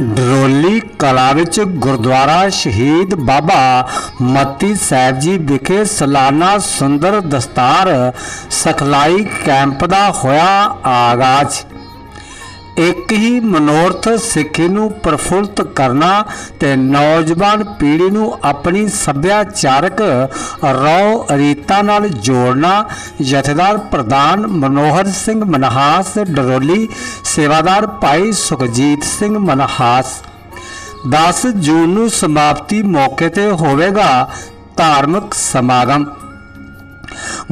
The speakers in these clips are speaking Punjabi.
ਡਰੋਲੀ ਕਲਾ ਵਿੱਚ ਗੁਰਦੁਆਰਾ ਸ਼ਹੀਦ ਬਾਬਾ ਮਤੀ ਸਾਹਿਬ ਜੀ ਵਿਖੇ ਸਾਲਾਨਾ ਸੁੰਦਰ ਦਸਤਾਰ ਸਖਲਾਈ ਕੈਂਪ ਦਾ ਹੋਇਆ ਆਗਾਜ਼। ਇੱਕ ਹੀ ਮਨੋਰਥ ਸਿੱਖੀ ਨੂੰ ਪ੍ਰਫੁੱਲਤ ਕਰਨਾ ਤੇ ਨੌਜਵਾਨ ਪੀੜ੍ਹੀ ਨੂੰ ਆਪਣੀ ਸੱਭਿਆਚਾਰਕ ਰੌ ਰੀਤਾਂ ਨਾਲ ਜੋੜਨਾ, ਜਥੇਦਾਰ ਪ੍ਰਧਾਨ ਮਨੋਹਰ ਸਿੰਘ ਮਨਹਾਸ, ਡਰੋਲੀ ਸੇਵਾਦਾਰ ਭਾਈ ਸੁਖਜੀਤ ਸਿੰਘ ਮਨਹਾਸ। 10 ਜੂਨ ਨੂੰ ਸਮਾਪਤੀ ਮੌਕੇ ਤੇ ਹੋਵੇਗਾ ਧਾਰਮਿਕ ਸਮਾਗਮ।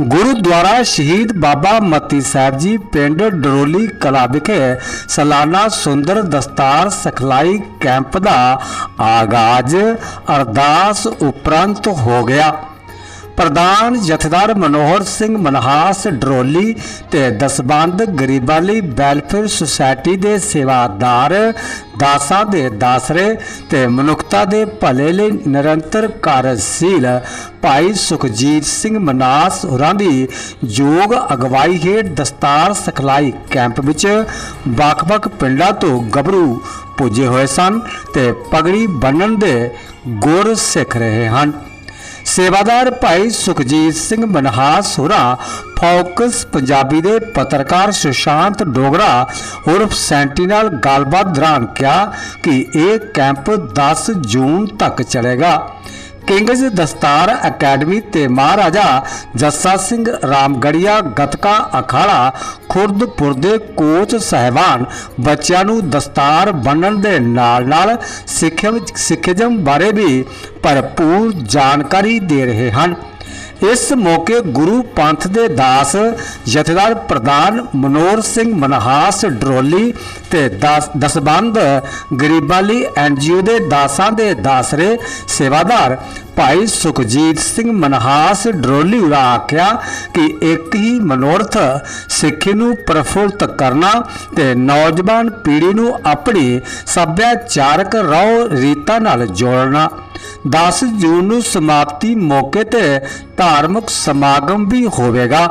ਗੁਰਦੁਆਰਾ ਸ਼ਹੀਦ ਬਾਬਾ ਮਤੀ ਸਾਹਿਬ ਜੀ ਪਿੰਡ ਡਰੋਲੀ ਕਲਾ ਵਿਖੇ ਸਾਲਾਨਾ ਸੁੰਦਰ ਦਸਤਾਰ ਸਿਖਲਾਈ ਕੈਂਪ ਦਾ ਆਗਾਜ਼ ਅਰਦਾਸ ਉਪਰੰਤ ਹੋ ਗਿਆ। ਪ੍ਰਧਾਨ ਜਥੇਦਾਰ ਮਨੋਹਰ ਸਿੰਘ ਮਨਹਾਸ ਡਰੋਲੀ ਤੇ ਦਸਬੰਦ ਲਈ ਵੈਲਫੇਅਰ ਸੁਸਾਇਟੀ ਦੇ ਸੇਵਾਦਾਰ ਦਾਸਾਂ ਦੇ ਦਾਸਰੇ ਤੇ ਮਨੁੱਖਤਾ ਦੇ ਭਲੇ ਲਈ ਨਿਰੰਤਰ ਕਾਰਜਸ਼ੀਲ ਭਾਈ ਸੁਖਜੀਤ ਸਿੰਘ ਮਨਾਸ ਹੋਰਾਂ ਦੀ ਯੋਗ ਅਗਵਾਈ ਹੇਠ ਦਸਤਾਰ ਸਿਖਲਾਈ ਕੈਂਪ ਵਿੱਚ ਵੱਖ-ਵੱਖ ਪਿੰਡਾਂ ਤੋਂ ਗੱਭਰੂ ਪੁੱਜੇ ਹੋਏ ਸਨ ਤੇ ਪਗੜੀ ਬੰਨਣ ਦੇ ਗੁਰ ਸਿੱਖ ਰਹੇ ਹਨ। ਸੇਵਾਦਾਰ ਭਾਈ ਸੁਖਜੀਤ ਸਿੰਘ ਮਨਹਾਸ ਹੋਰਾਂ, ਫੋਕਸ ਪੰਜਾਬੀ ਦੇ ਪੱਤਰਕਾਰ ਸੁਸ਼ਾਂਤ ਡੋਗਰਾ, ਉਰਫ ਸੈਂਟੀ ਨਾਲ ਗੱਲਬਾਤ ਦੌਰਾਨ ਕਿਹਾ ਕਿ ਇਹ ਕੈਂਪ 10 ਜੂਨ ਤੱਕ ਚੱਲੇਗਾ। ਕਿੰਗਜ਼ ਦਸਤਾਰ ਅਕੈਡਮੀ ਤੇ ਮਹਾਰਾਜਾ ਜੱਸਾ ਸਿੰਘ ਰਾਮਗੜੀਆ, ਗਤਕਾ ਅਖਾੜਾ, ਖੁਰਦਪੁਰ ਦੇ ਕੋਚ ਸਹਿਬਾਨ ਬੱਚਿਆਂ ਨੂੰ ਦਸਤਾਰ ਬੰਨਣ ਦੇ ਨਾਲ-ਨਾਲ ਸਿੱਖਿਆ ਸਿੱਖਿਆਜਮ ਬਾਰੇ ਵੀ ਭਰਪੂਰ ਜਾਣਕਾਰੀ ਦੇ ਰਹੇ ਹਨ। ਇਸ ਮੌਕੇ ਗੁਰੂ ਪੰਥ ਦੇ ਦਾਸ ਜਥੇਦਾਰ ਪ੍ਰਧਾਨ ਮਨੋਰ ਸਿੰਘ ਮਨਹਾਸ ਡਰੋਲੀ ਤੇ ਦਸ- ਦਸਬੰਦ ਗਰੀਬਾਲੀ ਐਨਜੀਓ ਦੇ ਦਾਸਾਂ ਦੇ ਦਾਸਰੇ ਸੇਵਾਦਾਰ ਭਾਈ ਸੁਖਜੀਤ ਸਿੰਘ ਮਨਹਾਸ ਡਰੋਲੀ ਦਾ ਆਖਿਆ ਕਿ ਇੱਕ ਹੀ ਮਨੋਰਥ ਸਿੱਖੀ ਨੂੰ ਪ੍ਰਫੁੱਲਤ ਕਰਨਾ ਤੇ ਨੌਜਵਾਨ ਪੀੜ੍ਹੀ ਨੂੰ ਆਪਣੀ ਸੱਭਿਆਚਾਰਕ ਰੌ ਰੀਤਾਂ ਨਾਲ ਜੋੜਨਾ। 10 ਜੂਨ ਨੂੰ ਸਮਾਪਤੀ ਮੌਕੇ ਤੇ ਧਾਰਮਿਕ ਸਮਾਗਮ ਵੀ ਹੋਵੇਗਾ।